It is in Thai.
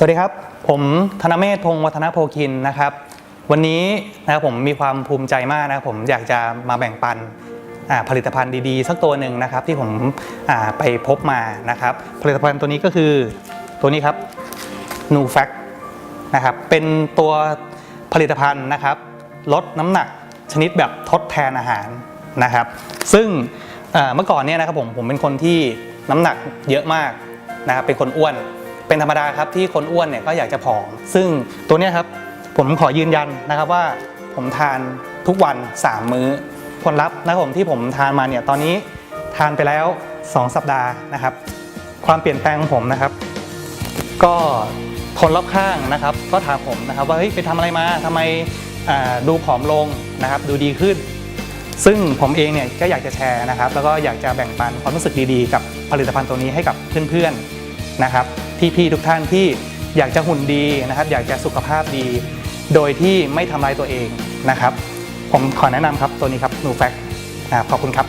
สวัสดีครับ ผมธนเมธพงศ์วัฒนโพคินนะครับ วันนี้นะครับผมมีความภูมิใจมากนะครับผมอยากจะมาแบ่งปันอ่าผลิตภัณฑ์ดีๆ สักตัวหนึ่งนะครับที่ผมอ่าไปพบมานะครับ ผลิตภัณฑ์ตัวนี้ก็คือตัวนี้ครับนูแฟกนะครับเป็นตัวผลิตภัณฑ์นะครับ ลดน้ำหนักชนิดแบบทดแทนอาหารนะครับ ซึ่งเอ่อเมื่อก่อนเนี่ยนะครับผมผมเป็นคนที่น้ำหนักเยอะมากนะครับเป็นคนอ้วน เป็นธรรมดาครับที่คนอ้วนเนี่ยก็อยากจะผอม ซึ่งตัวนี้ครับผมขอยืนยันนะครับว่าผมทานทุกวัน 3 มื้อผลลัพธ์นะครับผมที่ผมทานมาเนี่ยตอนนี้ทานไปแล้ว 2 สัปดาห์นะครับ ความเปลี่ยนแปลงของผมนะครับ ก็คนรอบข้างนะครับ ก็ถามผมนะครับว่าเฮ้ยไปทำอะไรมาทำไมดูผอมลงนะครับ ดูดีขึ้น ซึ่งผมเองเนี่ยก็อยากจะแชร์นะครับ แล้วก็อยากจะแบ่งปันความรู้สึกดีๆ กับผลิตภัณฑ์ตัวนี้ให้กับเพื่อนๆ นะครับพี่ๆทุกท่านที่อยากจะหุ่นดีนะครับ อยากจะสุขภาพดี โดยที่ไม่ทำลายตัวเองนะครับ ผมขอแนะนำครับตัวนี้ครับนูแฟกนะขอบคุณครับ